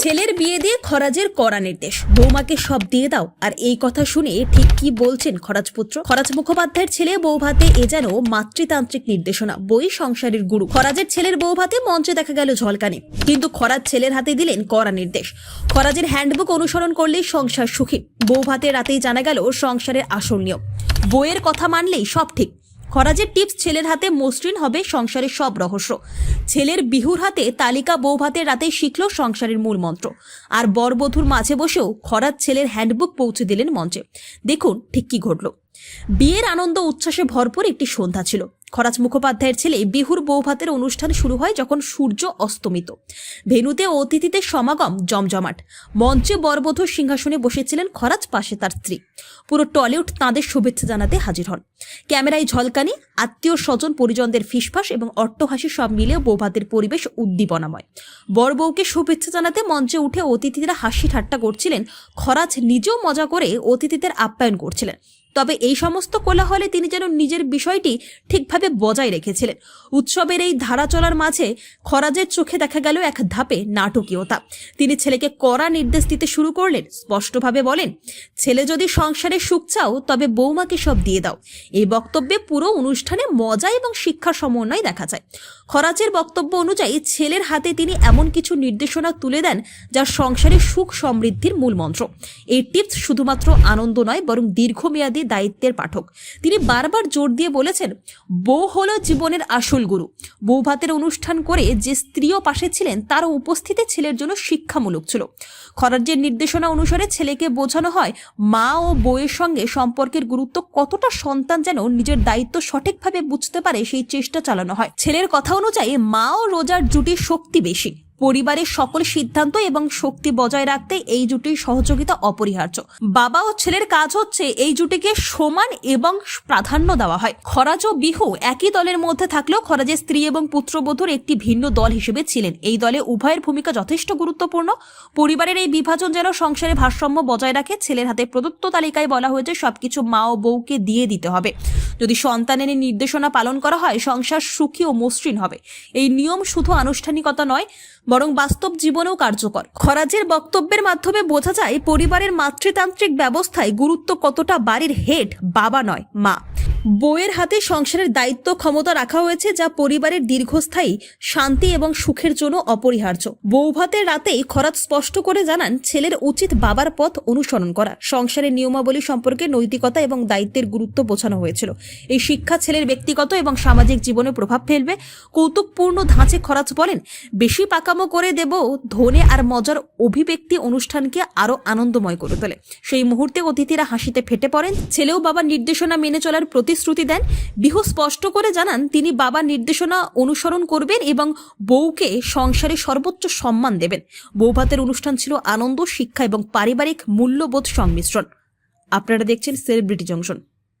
ছেলের বিয়ে দিয়ে খরাজের কড়া নির্দেশ। বৌমাকে সব দিয়ে দাও। আর এই কথা শুনে ঠিক কি বলছেন খরাজ পুত্র? খরাজ মুখোপাধ্যায়ের ছেলে বৌভাতে এ যেন মাতৃতান্ত্রিক নির্দেশনা, বই সংসারের গুরু। খরাজের ছেলের বৌভাতে মঞ্চে দেখা গেল ঝলকানি। কিন্তু খরাজ ছেলের হাতে দিলেন কড়া নির্দেশ। খরাজের হ্যান্ডবুক অনুসরণ করলেই সংসার সুখী। বৌভাতে রাতেই জানা গেল সংসারের আসল নিয়ম। বইয়ের কথা মানলেই সব ঠিক। খরাজের টিপস ছেলের হাতে মসৃণ হবে সংসারের সব রহস্য। ছেলের বিহুর হাতে তালিকা বউ ভাতের রাতে শিখল সংসারের মূল মন্ত্র। আর বরবধূর মাঝে বসেও খরাজ ছেলের হ্যান্ডবুক পৌঁছে দিলেন মঞ্চে। দেখুন ঠিক কি ঘটল। বিয়ের আনন্দ উচ্ছ্বাসে ভরপুর একটি সন্ধ্যা ছিল। খরাজ মুখোপাধ্যায়ের ছেলে বিহুর বৌভাতের অনুষ্ঠান শুরু হয় যখন সূর্য অস্তমিত। ভেনুতে অতিথিদের সমাগম জমজমাট। মঞ্চে বরবধূর সিংহাসনে বসেছিলেন খরাজ পাশে তার স্ত্রী। পুরো টলিউড তাঁদের শুভেচ্ছা জানাতে হাজির হন। ক্যামেরায় ঝলকানি, আত্মীয় স্বজন, পরিজনদের ফিসফাস এবং অট্টহাসি সব মিলে বৌভাতের পরিবেশ উদ্দীপনাময়। বর বউকে শুভেচ্ছা জানাতে মঞ্চে উঠে অতিথিরা হাসি ঠাট্টা করছিলেন। খরাজ নিজেও মজা করে অতিথিদের আপ্যায়ন করছিলেন। তবে এই সমস্ত কোলাহলে তিনি যেন নিজের বিষয়টি ঠিকভাবে বজায় রেখেছিলেন। উৎসবের এই ধারা চলার মাঝে খরাজের চোখে দেখা গেল এক ধাপে নাটকীয়তা। তিনি ছেলেকে কড়া নির্দেশ দিতে শুরু করলেন। স্পষ্টভাবে বলেন, ছেলে যদি সংসারে সুখ চাও, তবে বৌমাকে সব দিয়ে দাও। এই বক্তব্যে পুরো অনুষ্ঠানে মজা এবং শিক্ষা সমন্বয় দেখা যায়। খরাজের বক্তব্য অনুযায়ী ছেলের হাতে তিনি এমন কিছু নির্দেশনা তুলে দেন যা সংসারে সুখ সমৃদ্ধির মূল মন্ত্র। এই টিপস শুধুমাত্র আনন্দ নয়, বরং দীর্ঘমেয়াদী দায়িত্বের পাঠক। তিনি বারবার জোর দিয়ে বলেছেন, বউ হলো জীবনের আসল গুরু। বউ ভাতের অনুষ্ঠান করে যে স্ত্রীও পাশে ছিলেন, তারও উপস্থিতি ছেলের জন্য শিক্ষামূলক ছিল। খরাজ্যের নির্দেশনা অনুসারে ছেলেকে বোঝানো হয়, মা ও বউয়ের সঙ্গে সম্পর্কের গুরুত্ব কতটা সন্তান যেন নিজের দায়িত্ব সঠিকভাবে বুঝতে পারে সেই চেষ্টা চালানো হয়। ছেলের কথা অনুযায়ী মা ও রোজার জুটির শক্তি বেশি। পরিবারের সকল সিদ্ধান্ত এবং শক্তি বজায় রাখতে এই জুটির সহযোগিতা অপরিহার্য। বাবা ও ছেলের কাজ হচ্ছে এই জুটিকে সমান এবং প্রাধান্য দেওয়া হয়। খরাজ ও বিহু একই দলের মধ্যে থাকলেও খরাজের স্ত্রী এবং পুত্রবধূর একটি ভিন্ন দল হিসেবে ছিলেন। এই দলে উভয়ের ভূমিকা যথেষ্ট গুরুত্বপূর্ণ। পরিবারের এই বিভাজন যেন সংসারে ভারসাম্য বজায় রাখে, ছেলের হাতে প্রদত্ত তালিকায় বলা হয়েছে সবকিছু মা ও বউকে দিয়ে দিতে হবে। যদি সন্তানের নির্দেশনা পালন করা হয়, সংসার সুখী ও মসৃণ হবে। এই নিয়ম শুধু আনুষ্ঠানিকতা নয় বরং বাস্তব জীবনেও কার্যকর। খরাজের বক্তব্যের মাধ্যমে বোঝা যায়, পরিবারের মাতৃতান্ত্রিক ব্যবস্থায় গুরুত্ব কতটা বাড়ির হেড বাবা নয়, মা। বইয়ের হাতে সংসারের দায়িত্ব, ক্ষমতা রাখা হয়েছে যা পরিবারের দীর্ঘস্থায়ী শান্তি এবং সুখের জন্য অপরিহার্য। বৌভাতের রাতেই খরাজ স্পষ্ট করে জানান, ছেলের উচিত বাবার পথ অনুসরণ করা। সংসারের নিয়মাবলী সম্পর্কে নৈতিকতা এবং দায়িত্বের গুরুত্ব বোঝানো হয়েছিল। এই শিক্ষা ছেলের ব্যক্তিগত এবং সামাজিক জীবনে প্রভাব ফেলবে। কৌতুকপূর্ণ ধাঁচে খরাজ বলেন, বেশি পাকামো করে দেব, ধনে আর মজার অভিব্যক্তি অনুষ্ঠানকে আরও আনন্দময় করে তোলে। সেই মুহূর্তে অতিথিরা হাসিতে ফেটে পড়েন। ছেলেও বাবার নির্দেশনা মেনে চলার প্রতিশ্রুতি দেন। বিহ স্পষ্ট করে জানান, তিনি বাবার নির্দেশনা অনুসরণ করবেন এবং বউকে সংসারে সর্বোচ্চ সম্মান দেবেন। বৌভাতের অনুষ্ঠান ছিল আনন্দ, শিক্ষা এবং পারিবারিক মূল্যবোধ সংমিশ্রণ। আপনারা দেখছেন সেলিব্রিটি জংশন।